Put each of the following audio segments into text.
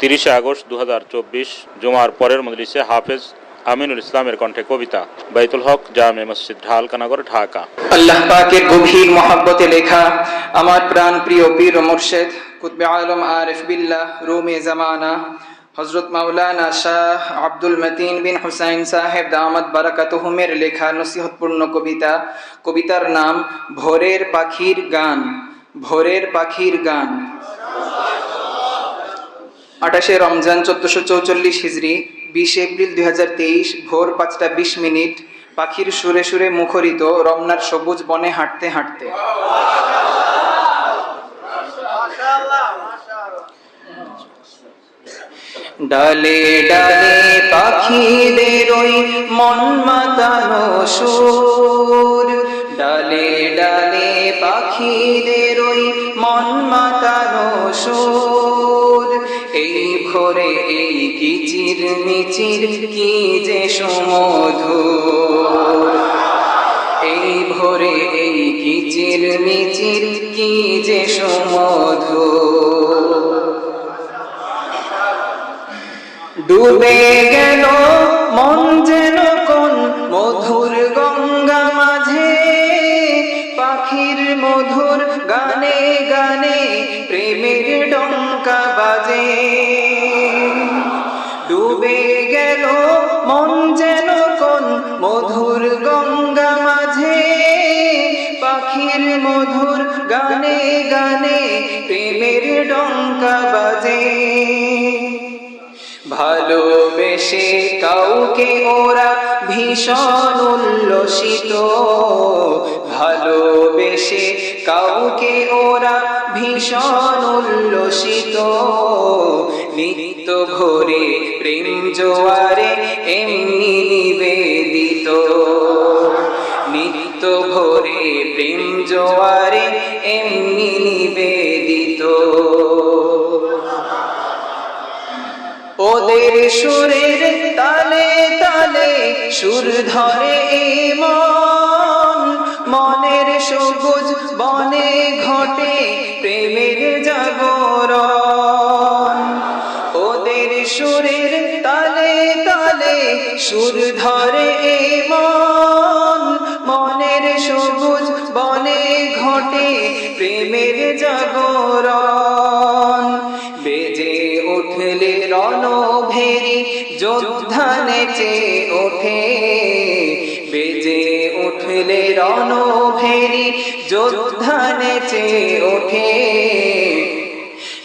তিরিশে আগস্ট দু জুমার পরের মজলিসে হাফেজ আমিনুল ইসলামের কণ্ঠে কবিতা, বাইতুল হক, জামে মসজিদ, ঢালকানগর, ঢাকা। আল্লাহ পাকের গভীর মহাব্বতে লেখা, আমার প্রাণ প্রিয় পীর মুর্শেদ, কুতবে আলম আরিফ বিল্লাহ, রুমে জামানা হজরত মাওলানা শাহ আব্দুল মতিন বিন হুসাইন সাহেব দামাত বারাকাতুহুমের লেখা নসিহতপূর্ণ কবিতা। কবিতার নাম, ভোরের পাখির গান, ভোরের পাখির গান। আঠাশে রমজান চোদ্দশো চৌচল্লিশ হিজড়ি বিশ এপ্রিল দুই হাজার তেইশ, ভোর পাঁচটা বিশ মিনিট, পাখির সুরে সুরে মুখরিত, রমনার সবুজ বনে হাঁটতে হাঁটতে। ডালে ডালে পাখিদের ওই মন মাতানো সুর, ডালে ডালে পাখিদের ওই মন মাতানো সুর। কিচির মিচির কি যে সমধু এই ভোরে এই কিচির মিচির কি যে সমধু ডুবে গেল ডুবে গেল, মন যেন কোন মধুর গঙ্গা মাঝে। পাখির মধুর গানে গানে প্রেমের ডঙ্কা বাজে। ভালোবেসে কাউকে ওরা ভীষণ উল্লসিত। ভালোবেসে কাউকে ওরা ভীষণ উল্লসিত। নিত্য ভোরে প্রেম জোয়ারে এমনি নিবেদিত। নিত্য ভোরে প্রেম জোয়ারে এমনি নিবেদিত। ওদের সুরের তালে তালে সুর ধরে মন মনের সবুজ বনে ঘটে, প্রেমের জাগরণ। ওদের সুরের তালে তালে সুর ধরে মন। মনের সবুজ বনে ঘটে, প্রেমের জাগরণ। বেজে উঠলে রণভেরি, যোদ্ধা নেচে ওঠে। বেজে উঠলে রণভেরি যোদ্ধা নেচে ওঠে।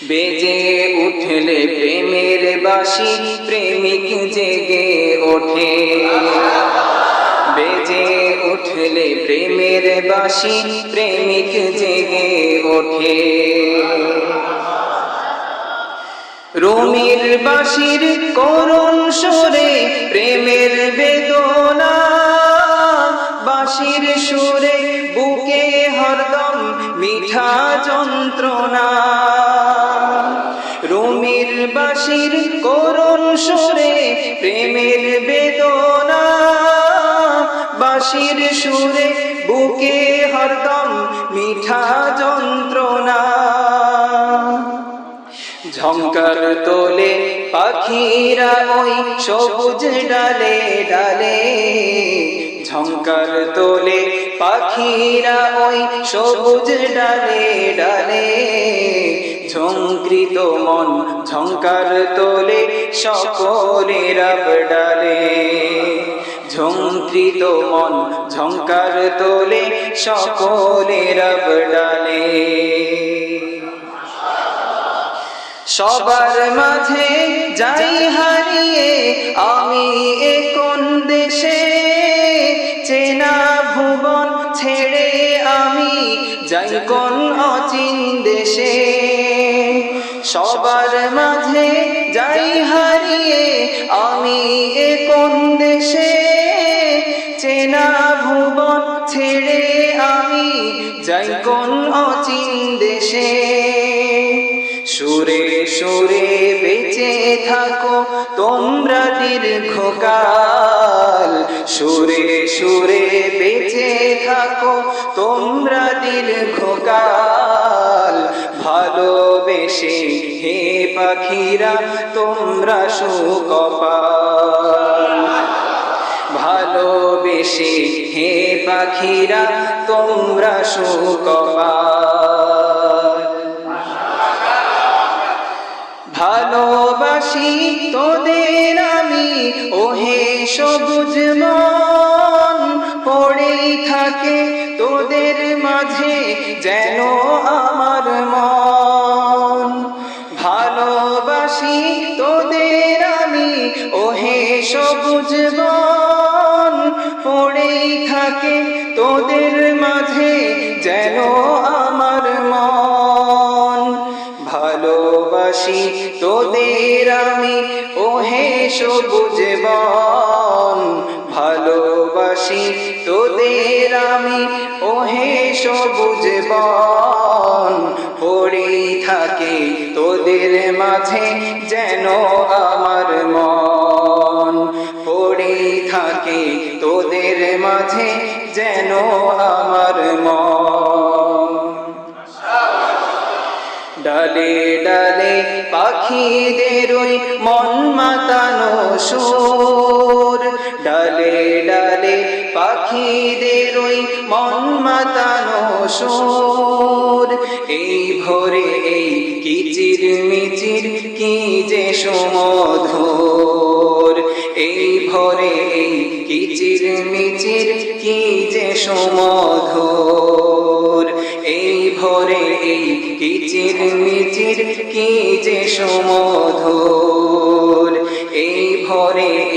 বেজে উঠলে প্রেমের বাসি প্রেমিক জেগে ওঠে। বেজে উঠলে প্রেমের বাসি প্রেমিক জেগে ওঠে। রুমির বাসির করুণ সুরে প্রেমের বেদনা বাসির সুরে বুকে হরদম মিঠা যন্ত্রণা। রুমির বাসির করুণ সুরে প্রেমের বেদনা। বাসির সুরে বুকে হরদম মিঠা যন্ত্রণা। ঝঙ্কার তোলে পাখিরা ওই সবুজ ডালে ডালে। ঝঙ্কার তোলে, পাখিরা ওই সবুজ ডালে ডালে। ঝঙ্কৃত মন ঝঙ্কার তোলে, সকলের ডালে। ঝঙ্কৃত মন ঝঙ্কার তোলে, সকলের ডালে। সবার মাঝে যাই হারিয়ে, আমি এ কোন দেশে যাই কোন অচিন দেশে, সবার মাঝে যাই হারিয়ে আমি এ কোন দেশে। চেনা ভুবন ছেড়ে আমি যাই কোন অচিন দেশে। সুরে সুরে বেঁচে থাকো, তোমরা দীর্ঘকাল সুরে সুরে বেঁচে থাকো, তোমরা দীর্ঘকাল ভালোবেসে হে পাখিরা, তোমরা সুকপাল। ভালোবেসে হে পাখিরা, তোমরা সুকপাল। ভালোবাসি তোদের আমি। ওহে সবুজ মন, পড়েই থাকে তোদের মাঝে যেন আমার মন। ভালোবাসি তোদের আমি, ওহে সবুজ বন পড়েই থাকে তোদের মাঝে যেন আমার মন। ভালোবাসি সবুজ বন, ভালোবাসি তোদের আমি। ওহে সবুজ বন পড়েই থাকে তোদের মাঝে যেন আমার মন। পড়েই থাকে তোদের মাঝে যেন আমার মন। ডালে ডালে পাখিদের ওই মন মাতানো সুর ডালে ডালে পাখিদের ওই মন মাতানো সুর। এই ভোরে এই কিচির মিচির কি যে সুমধুর। এই ভোরে এই কিচির মিচির কি যে সুমধুর। এই ভোরে এই কিচির মিচির কি যে সুমধুর। এই ভোরে এই কিচির